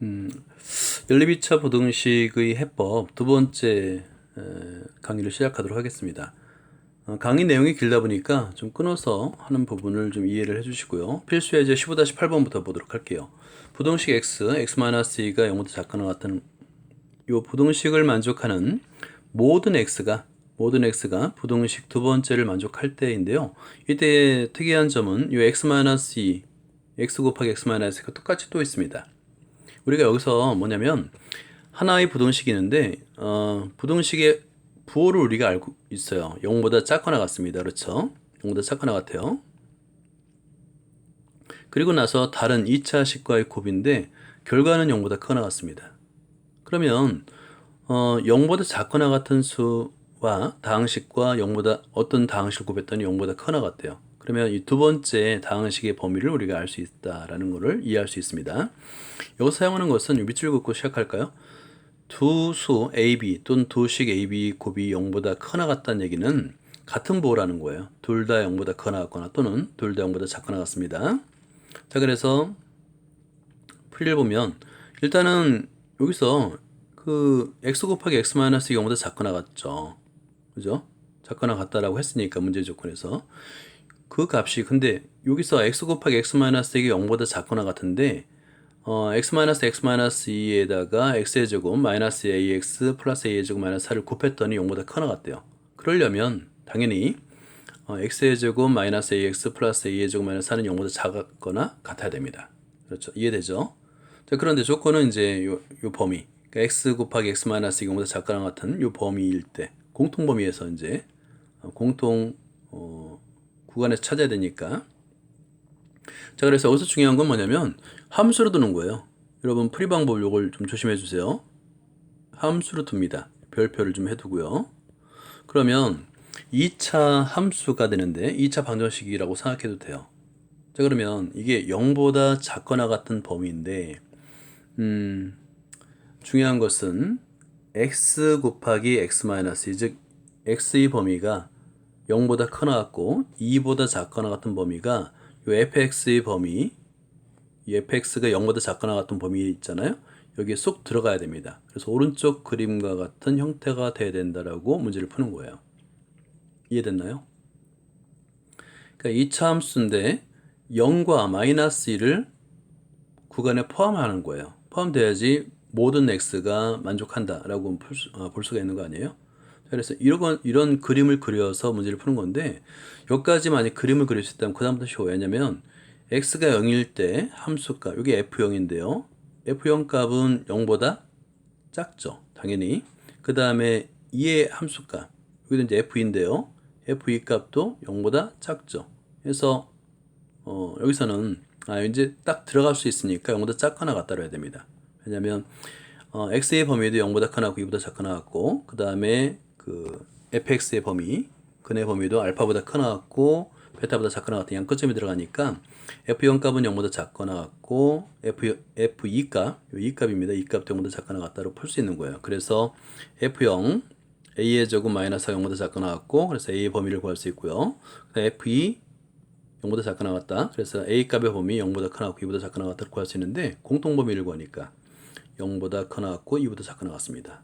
연립2차 부등식의 해법 두 번째 에, 강의를 시작하도록 하겠습니다. 어, 강의 내용이 길다 보니까 좀 끊어서 하는 부분을 좀 이해를 해주시고요. 필수 예제 15-8번부터 보도록 할게요. 부등식 x, x-2가 0보다 작거나 같은 이 부등식을 만족하는 모든 x가 모든 x가 부등식 두 번째를 만족할 때인데요. 이때 특이한 점은 이 x-2, x 곱하기 x-2가 똑같이 또 있습니다. 우리가 여기서 뭐냐면 하나의 부등식이 있는데 어, 부등식의 부호를 우리가 알고 있어요. 0보다 작거나 같습니다. 그렇죠? 0보다 작거나 같아요. 그리고 나서 다른 2차 식과의 곱인데 결과는 0보다 크거나 같습니다. 그러면 어, 0보다 작거나 같은 수와 다항식과 0보다 어떤 다항식을 곱했더니 0보다 크거나 같대요. 그러면 이 두 번째 다항식의 범위를 우리가 알 수 있다라는 것을 이해할 수 있습니다. 여기서 사용하는 것은 밑줄 긋고 시작할까요? 두 수 AB 또는 두 식 AB 곱이 0보다 크거나 같다는 얘기는 같은 보호라는 거예요. 둘 다 0보다 크거나 같거나 또는 둘 다 0보다 작거나 같습니다. 자, 그래서 풀이를 보면 일단은 여기서 그 x 곱하기 x 마이너스 0보다 작거나 같죠. 그죠? 작거나 같다라고 했으니까 문제 조건에서 그 값이 근데 여기서 x 곱하기 x 마이너스 2가 0보다 작거나 같은데 어, x 마이너스 x 마이너스 2에다가 x의 제곱 마이너스 ax 플러스 a의 제곱 마이너스 4를 곱했더니 0보다 크거나 같대요. 그러려면 당연히 어, x의 제곱 마이너스 ax 플러스 a의 제곱 마이너스 4는 0보다 작거나 같아야 됩니다. 그렇죠? 이해되죠? 자, 그런데 조건은 이제 요, 요 범위 그러니까 x 곱하기 x 마이너스 2 0보다 작거나 같은 요 범위일 때 공통 범위에서 이제 어, 공통 어, 구간에서 찾아야 되니까. 자 그래서 여기서 중요한 건 뭐냐면 함수로 두는 거예요. 여러분 풀이 방법 요걸 좀 조심해 주세요. 함수로 둡니다. 별표를 좀 해두고요. 그러면 2차 함수가 되는데 2차 방정식이라고 생각해도 돼요. 자 그러면 이게 0보다 작거나 같은 범위인데 음 중요한 것은 x 곱하기 x 마이너스 즉 x의 범위가 0보다 크거나 같고 2보다 작거나 같은 범위가 요 fx의 범위 이 fx가 0보다 작거나 같은 범위 있잖아요. 여기에 쏙 들어가야 됩니다. 그래서 오른쪽 그림과 같은 형태가 돼야 된다라고 문제를 푸는 거예요. 이해됐나요? 그러니까 2차 함수인데 0과 마이너스 1을 구간에 포함하는 거예요. 포함돼야지 모든 x가 만족한다라고 볼, 수, 어, 볼 수가 있는 거 아니에요? 그래서 이런, 이런 그림을 그려서 문제를 푸는 건데 여기까지 만약 그림을 그릴 수 있다면 그 다음부터 쉬워요. 왜냐면 x가 0일 때 함수값 이게 f0인데요. f0 값은 0보다 작죠. 당연히. 그 다음에 2의 함수값 여기도 이제 f인데요. f2 값도 0보다 작죠. 그래서 어, 여기서는 아, 이제 딱 들어갈 수 있으니까 0보다 작거나 같다로 해야 됩니다. 왜냐면 어, x의 범위도 0보다 크거나 2보다 작거나 같고 그 다음에 그 fx의 범위 근의 범위도 알파보다 크거나 같고 베타보다 작거나 같은 양끝점이 들어가니까 f0 값은 0보다 작거나 같고 f, f2 값, 이 값입니다. 이 값도 0보다 작거나 같다로 풀 수 있는 거예요. 그래서 f0 a의 제곱 마이너스 0보다 작거나 같고 그래서 a의 범위를 구할 수 있고요. f2 0보다 작거나 같다. 그래서 a 값의 범위 0보다 크거나 같고 2보다 작거나 같다로 구할 수 있는데 공통 범위를 구하니까 0보다 크거나 같고 2보다 작거나 같습니다.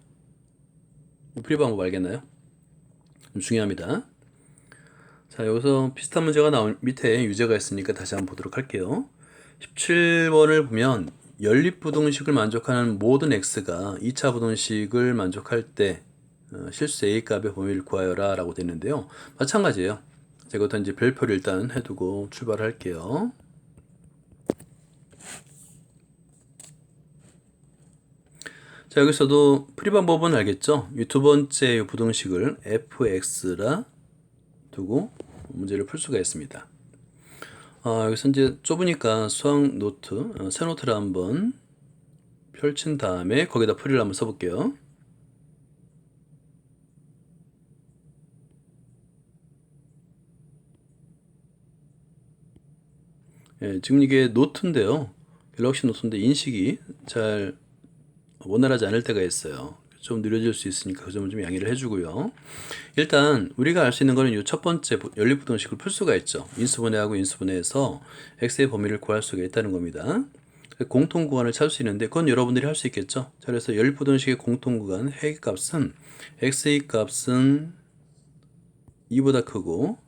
풀이 방법 알겠나요? 좀 중요합니다. 자, 여기서 비슷한 문제가 나온 밑에 유제가 있으니까 다시 한번 보도록 할게요. 17번을 보면 연립부등식을 만족하는 모든 x가 2차 부등식을 만족할 때 어, 실수 a 값의 범위를 구하여라 라고 되어 있는데요. 마찬가지예요. 제가 부터 이제 별표를 일단 해두고 출발할게요. 자 여기서도 풀이 방법은 알겠죠? 이 두 번째 부등식을 fx라 두고 문제를 풀 수가 있습니다. 아, 여기서 이제 좁으니까 수학 노트, 어, 새 노트를 한번 펼친 다음에 거기다 풀이를 한번 써볼게요. 예, 지금 이게 노트인데요. 갤럭시 노트인데 인식이 잘 원활하지 않을 때가 있어요. 좀 느려질 수 있으니까 그 점을 좀 양해를 해주고요. 일단 우리가 알 수 있는 거는 이 첫 번째 연립부등식을 풀 수가 있죠. 인수분해하고 인수분해해서 x의 범위를 구할 수가 있다는 겁니다. 공통 구간을 찾을 수 있는데 그건 여러분들이 할 수 있겠죠. 자, 그래서 연립부등식의 공통 구간 회계 값은 x의 값은 2보다 크고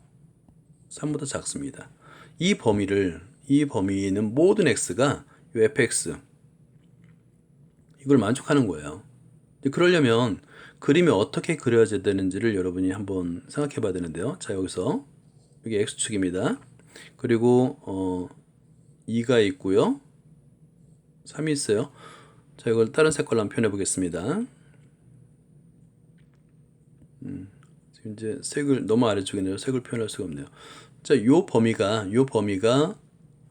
3보다 작습니다. 이 범위를 이 범위는 모든 x가 요 fx 이걸 만족하는 거예요. 그러려면 그림이 어떻게 그려져야 되는지를 여러분이 한번 생각해 봐야 되는데요. 자, 여기서 여기 x축입니다. 그리고 어 2가 있고요. 3이 있어요. 자, 이걸 다른 색깔로 한번 표현해 보겠습니다. 음, 이제 색을 너무 아래쪽에 있네요. 색을 표현할 수가 없네요. 자, 요 범위가 요 범위가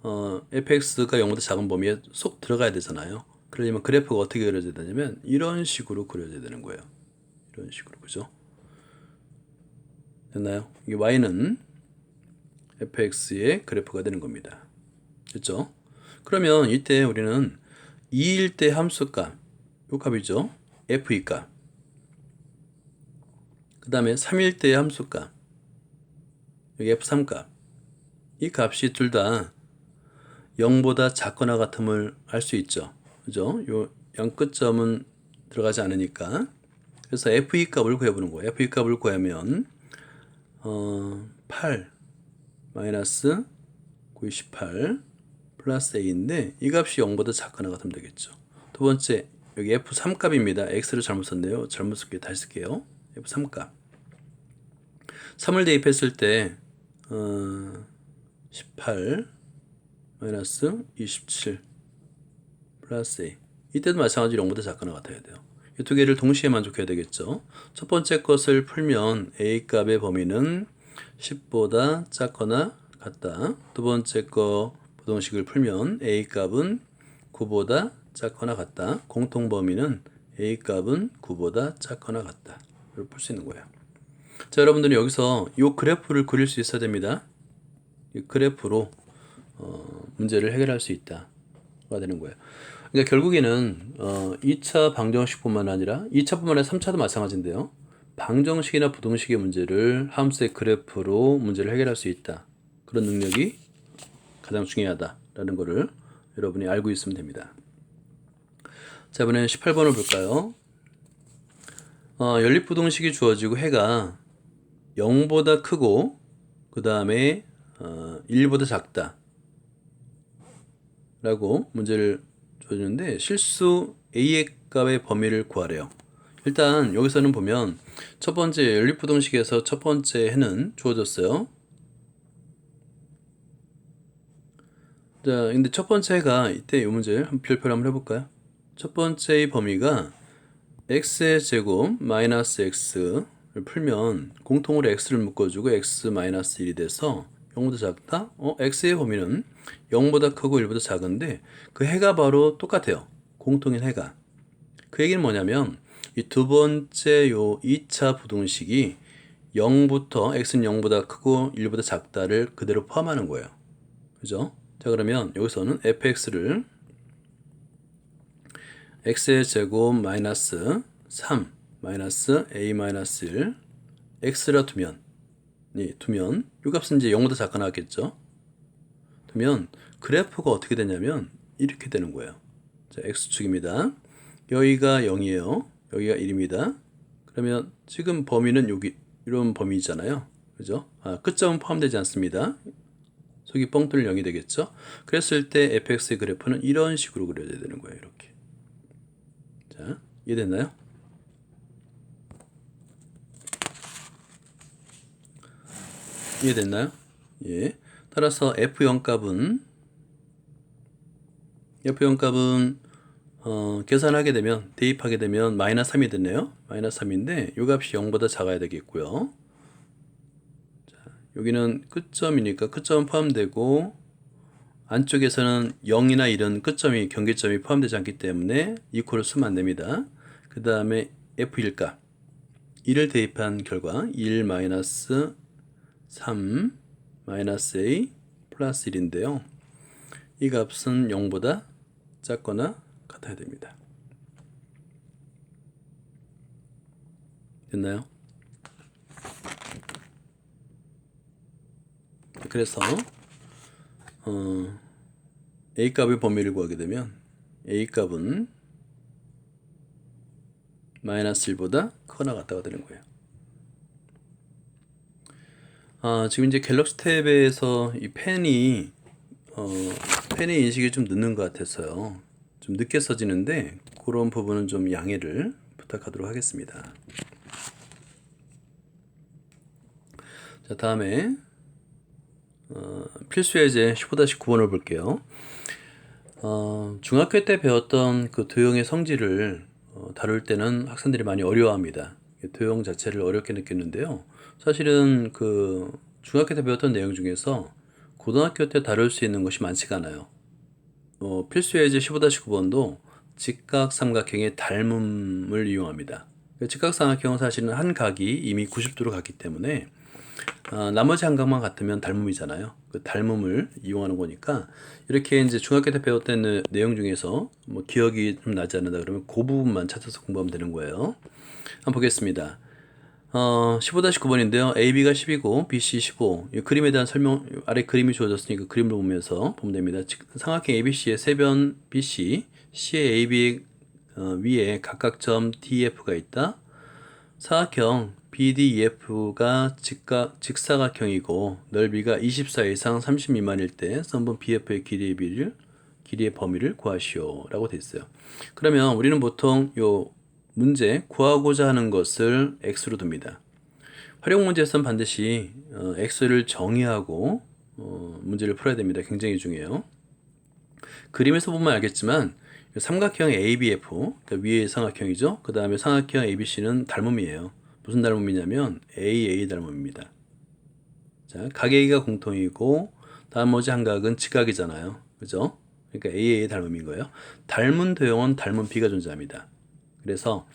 어, fx가 0보다 작은 범위에 쏙 들어가야 되잖아요. 그러려면 그래프가 어떻게 그려져야 되냐면 이런 식으로 그려져야 되는 거예요. 이런 식으로 그죠? 됐나요? 이 y는 fx의 그래프가 되는 겁니다. 됐죠? 그러면 이때 우리는 2일 때 함수값, 요 값이죠. f의 값. 그 다음에 3일 때의 함수값, 여기 f3 값. 이 값이 둘 다 0보다 작거나 같음을 알 수 있죠. 그죠? 요 양 끝점은 들어가지 않으니까. 그래서 f의 값을 구해보는 거예요. f의 값을 구하면 어, 8 마이너스 98 플러스 a인데 이 값이 0보다 작거나 같으면 되겠죠. 두 번째 여기 f3 값입니다. x를 잘못 썼네요. 잘못 쓸게요. 다시 쓸게요. f3 값. 3을 대입했을 때 어, 18 마이너스 27 플러스 a 이때도 마찬가지로 0보다 작거나 같아야 돼요. 이 두 개를 동시에 만족해야 되겠죠. 첫 번째 것을 풀면 a 값의 범위는 10보다 작거나 같다. 두 번째 거 부동식을 풀면 a 값은 9보다 작거나 같다. 공통 범위는 a 값은 9보다 작거나 같다. 이걸 풀수 있는 거예요. 자, 여러분들은 여기서 이 그래프를 그릴 수 있어야 됩니다. 이 그래프로 어, 문제를 해결할 수 있다가 되는 거예요. 그러니까 결국에는 어, 2차 방정식뿐만 아니라 2차뿐만 아니라 3차도 마찬가지인데요. 방정식이나 부동식의 문제를 함수의 그래프로 문제를 해결할 수 있다. 그런 능력이 가장 중요하다라는 것을 여러분이 알고 있으면 됩니다. 자, 이번엔 18번을 볼까요? 어, 연립부동식이 주어지고 해가 0보다 크고 그 다음에 어, 1보다 작다 라고 문제를 줘주는데 실수 a의 값의 범위를 구하래요. 일단 여기서는 보면 첫 번째 연립부 동식에서 첫 번째 해는 주어졌어요. 자, 근데 첫 번째 해가 이때 이 문제 한 별표를 한번 해볼까요? 첫 번째의 범위가 x의 제곱 마이너스 x를 풀면 공통으로 x를 묶어주고 x 마이너스 1이 돼서 0보다 작다? 어, x의 범위는 0보다 크고 1보다 작은데 그 해가 바로 똑같아요. 공통인 해가. 그 얘기는 뭐냐면 이 두 번째 요 2차 부동식이 0부터 x는 0보다 크고 1보다 작다를 그대로 포함하는 거예요. 그죠? 자 그러면 여기서는 fx를 x의 제곱 마이너스 3 마이너스 a 마이너스 1 x라 두면 네, 두면 이 값은 이제 0보다 작거나 하겠죠? 두면 그래프가 어떻게 되냐면 이렇게 되는 거예요. 자 x축입니다. 여기가 0이에요. 여기가 1입니다. 그러면 지금 범위는 여기 이런 범위잖아요. 그죠? 아, 끝점은 포함되지 않습니다. 속이 뻥 뚫려 0이 되겠죠? 그랬을 때 fx의 그래프는 이런 식으로 그려져야 되는 거예요 이렇게. 자, 이해됐나요? 이해됐나요? 예. 따라서 F0 값은 F0 값은 어, 계산하게 되면 대입하게 되면 마이너스 3이 됐네요. 마이너스 3인데 이 값이 0보다 작아야 되겠고요. 자, 여기는 끝점이니까 끝점은 포함되고 안쪽에서는 0이나 이런 끝점이 경계점이 포함되지 않기 때문에 이코를 쓰면 안 됩니다. 그 다음에 F1 값 1을 대입한 결과 1 마이너스 3 마이너스 A 플러스 1인데요. 이 값은 0보다 작거나 같아야 됩니다. 됐나요? 그래서 어, a 값의 범위를 구하게 되면 a 값은 마이너스 1보다 크거나 같다가 되는 거예요. 아, 지금 이제 갤럭시 탭에서 이 펜이 어, 펜의 인식이 좀 늦는 것 같아서요. 좀 늦게 써지는데 그런 부분은 좀 양해를 부탁하도록 하겠습니다. 자, 다음에 어, 필수 예제 15-9번을 볼게요. 어, 중학교 때 배웠던 그 도형의 성질을 어, 다룰 때는 학생들이 많이 어려워합니다. 도형 자체를 어렵게 느꼈는데요. 사실은 그 중학교 때 배웠던 내용 중에서 고등학교 때 다룰 수 있는 것이 많지가 않아요. 어, 필수 예제 15-9번도 직각 삼각형의 닮음을 이용합니다. 그 직각 삼각형은 사실은 한 각이 이미 90도로 갔기 때문에 아, 나머지 한 각만 같으면 닮음이잖아요. 그 닮음을 이용하는 거니까 이렇게 이제 중학교 때 배웠던 내- 내용 중에서 뭐 기억이 좀 나지 않는다 그러면 그 부분만 찾아서 공부하면 되는 거예요. 한번 보겠습니다. 어, 15-9번인데요. AB가 10이고 BC 15. 이 그림에 대한 설명 아래 그림이 주어졌으니까 그림을 보면서 보면 됩니다. 즉, 삼각형 ABC의 세변 BC, C의 AB 어, 위에 각각점 DF가 있다. 사각형 BDEF가 직각, 직사각형이고 넓이가 24 이상 30 미만일 때 썸분 BF의 길이의 비를 길이의 범위를 구하시오 라고 돼 있어요. 그러면 우리는 보통 요 문제 구하고자 하는 것을 x로 둡니다. 활용 문제에서는 반드시 어, x를 정의하고 어, 문제를 풀어야 됩니다. 굉장히 중요해요. 그림에서 보면 알겠지만 삼각형 ABF 그러니까 위에 삼각형이죠. 그 다음에 삼각형 ABC는 닮음이에요. 무슨 닮음이냐면 AA 닮음입니다. 자, 각 A가 공통이고 나머지 한 각은 직각이잖아요. 그죠? 그러니까 AA 닮음인 거예요. 닮은 도형은 닮은 B가 존재합니다. 그래서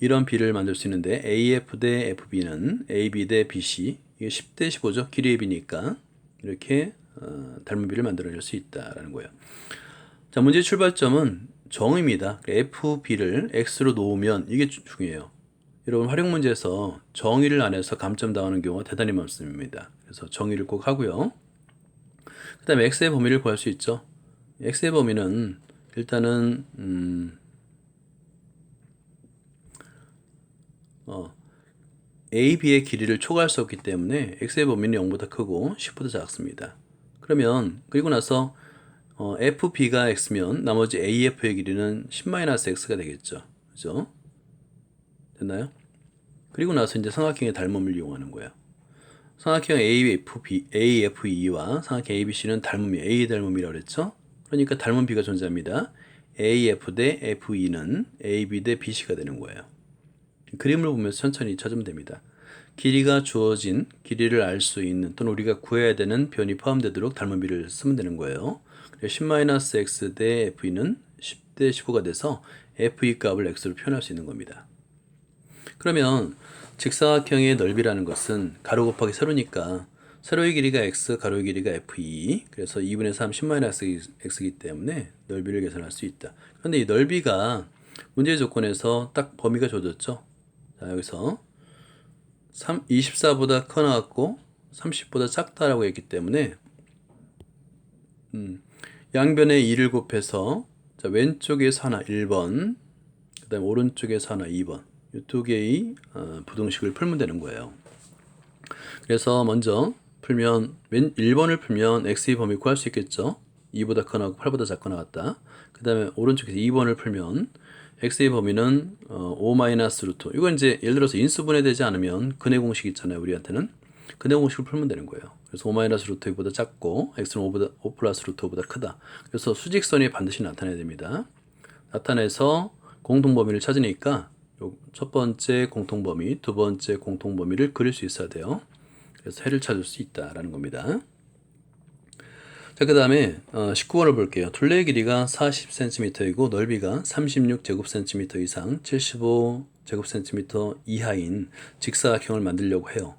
이런 B를 만들 수 있는데 AF 대 FB는 AB 대 BC 이게 10대 15죠. 길이의 B니까 이렇게 어, 닮은 B를 만들어낼 수 있다라는 거예요. 자, 문제 출발점은 정의입니다. FB를 X로 놓으면 이게 주- 중요해요. 여러분 활용 문제에서 정의를 안 해서 감점 당하는 경우가 대단히 많습니다. 그래서 정의를 꼭 하고요. 그 다음에 X의 범위를 구할 수 있죠. X의 범위는 일단은 음, 어, A, B의 길이를 초과할 수 없기 때문에 X의 범위는 0보다 크고 10보다 작습니다. 그러면 그리고 나서 어, FB가 X면 나머지 AF의 길이는 10-X가 되겠죠. 그죠? 됐나요? 그리고 나서 이제 삼각형의 닮음을 이용하는 거예요. 삼각형 AFB, AFE와 삼각형 ABC는 닮음이 A 닮음이라고 그랬죠? 그러니까 닮은 B가 존재합니다. AF 대 FE는 AB 대 BC가 되는 거예요. 그림을 보면서 천천히 찾으면 됩니다. 길이가 주어진 길이를 알 수 있는 또는 우리가 구해야 되는 변이 포함되도록 닮은 비를 쓰면 되는 거예요. 10-x 대 FE는 10 대 15가 돼서 FE 값을 x로 표현할 수 있는 겁니다. 그러면 직사각형의 넓이라는 것은 가로 곱하기 세로니까 세로의 길이가 x, 가로의 길이가 fe. 그래서 2분의 3 10-x이기 때문에 넓이를 계산할 수 있다. 그런데 이 넓이가 문제의 조건에서 딱 범위가 줘졌죠. 자, 여기서 3, 24보다 커 나왔고 30보다 작다라고 했기 때문에 음, 양변에 2를 곱해서 자, 왼쪽에서 하나 1번 그 다음에 오른쪽에서 하나 2번 이 두 개의 어, 부등식을 풀면 되는 거예요. 그래서 먼저 풀면 왼 1번을 풀면 x의 범위 구할 수 있겠죠. 2보다 커 나고 8보다 작거 나왔다. 그 다음에 오른쪽에서 2번을 풀면 x의 범위는 어, 5 마이너스 루트. 이건 이제 예를 들어서 인수분해 되지 않으면 근해 공식 있잖아요. 우리한테는 근해 공식을 풀면 되는 거예요. 그래서 5 마이너스 루트 2보다 작고 x는 5보다 5 플러스 루트 5보다 크다. 그래서 수직선이 반드시 나타나야 됩니다. 나타내서 공통 범위를 찾으니까 요 첫 번째 공통 범위, 두 번째 공통 범위를 그릴 수 있어야 돼요. 그래서 해를 찾을 수 있다라는 겁니다. 자, 그 다음에 어, 19번을 볼게요. 둘레의 길이가 40cm이고 넓이가 36제곱cm 이상 75제곱cm 이하인 직사각형을 만들려고 해요.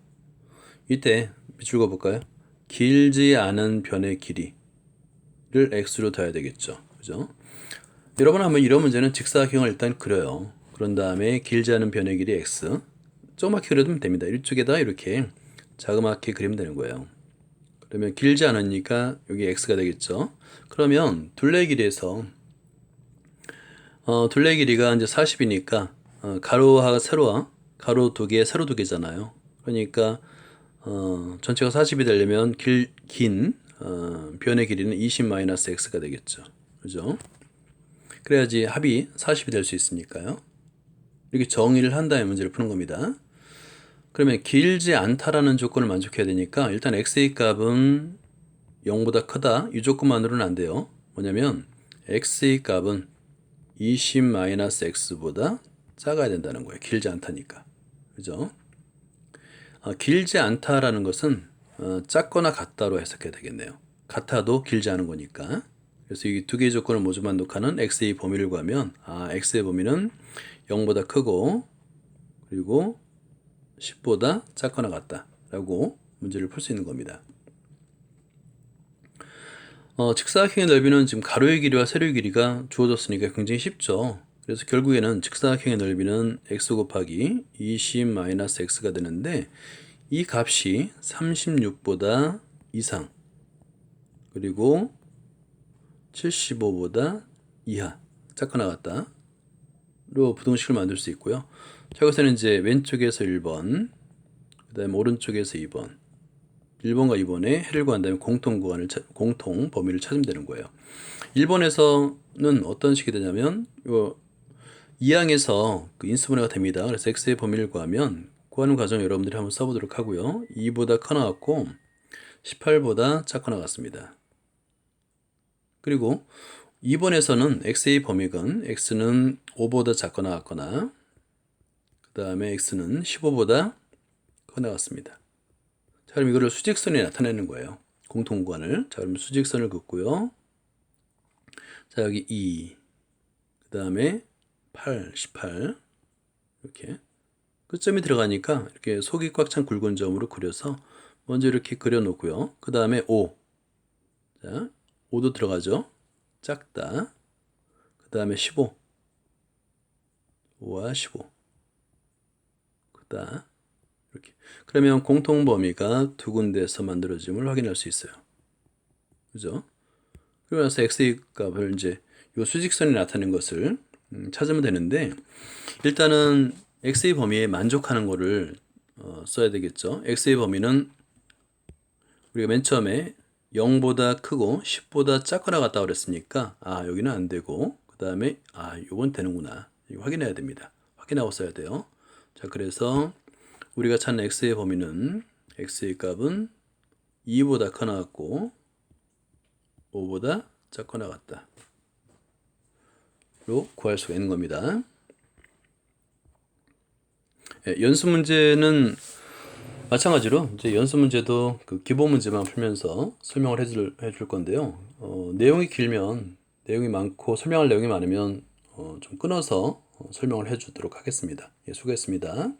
이때 밑줄 그어볼까요? 길지 않은 변의 길이를 x로 둬야 되겠죠. 그죠? 여러분 한번 이런 문제는 직사각형을 일단 그려요. 그런 다음에 길지 않은 변의 길이 x. 조그맣게 그려두면 됩니다. 이쪽에다 이렇게 자그맣게 그리면 되는 거예요. 그러면 길지 않으니까 여기 x가 되겠죠. 그러면 둘레 길이에서 어, 둘레 길이가 이제 40이니까 어, 가로와 세로와 가로 두 개, 세로 두 개잖아요. 그러니까 어, 전체가 40이 되려면 길, 긴 어, 변의 길이는 20-x가 되겠죠. 그죠? 그래야지 합이 40이 될 수 있으니까요. 이렇게 정의를 한 다음에 문제를 푸는 겁니다. 그러면 길지 않다라는 조건을 만족해야 되니까 일단 x의 값은 0보다 크다. 이 조건만으로는 안 돼요. 뭐냐면 x의 값은 20-x보다 작아야 된다는 거예요. 길지 않다니까. 그죠? 아, 길지 않다라는 것은 어, 작거나 같다로 해석해야 되겠네요. 같아도 길지 않은 거니까. 그래서 이 두 개의 조건을 모두 만족하는 x의 범위를 구하면 아, x의 범위는 0보다 크고 그리고 10보다 작거나 같다라고 문제를 풀 수 있는 겁니다. 어, 직사각형의 넓이는 지금 가로의 길이와 세로의 길이가 주어졌으니까 굉장히 쉽죠. 그래서 결국에는 직사각형의 넓이는 x 곱하기 20-x가 되는데 이 값이 36보다 이상 그리고 75보다 이하 작거나 같다 로 부동식을 만들 수 있고요. 자, 여기서는 이제 왼쪽에서 1번, 그 다음에 오른쪽에서 2번, 1번과 2번에 해를 구한 다음에 공통 구간을 찾- 공통 범위를 찾으면 되는 거예요. 1번에서는 어떤 식이 되냐면 요 이항에서 그 인수분해가 됩니다. 그래서 x의 범위를 구하면 구하는 과정 여러분들이 한번 써보도록 하고요. 2보다 커 나왔고 18보다 작거 나갔습니다. 그리고 2번에서는 x의 범위건 x는 5보다 작거나 같거나 그 다음에 x는 15보다 커 나갔습니다. 자 그럼 이거를 수직선에 나타내는 거예요. 공통구간을. 자 그럼 수직선을 긋고요. 자 여기 2, 그 다음에 8, 18 이렇게 끝점이 들어가니까 이렇게 속이 꽉 찬 굵은 점으로 그려서 먼저 이렇게 그려 놓고요. 그 다음에 5. 자, 5도 들어가죠. 작다. 그 다음에 15. 5와 15. 크다. 이렇게. 그러면 공통 범위가 두 군데에서 만들어짐을 확인할 수 있어요. 그죠? 그러면서 x의 값을 이제 요 수직선이 나타낸 것을 음, 찾으면 되는데 일단은 x의 범위에 만족하는 거를 어, 써야 되겠죠. x의 범위는 우리가 맨 처음에 0보다 크고 10보다 작거나 같다 그랬으니까 아 여기는 안 되고 그 다음에 아 요건 되는구나 이거 확인해야 됩니다. 확인하고 써야 돼요. 자 그래서 우리가 찾는 x의 범위는 x의 값은 2보다 커 나왔고 5보다 작거나 같다. 로 구할 수가 있는 겁니다. 예, 연습 문제는 마찬가지로 이제 연습 문제도 그 기본 문제만 풀면서 설명을 해줄, 해줄 건데요. 어, 내용이 길면 내용이 많고 설명할 내용이 많으면 어, 좀 끊어서 어, 설명을 해주도록 하겠습니다. 예, 수고했습니다.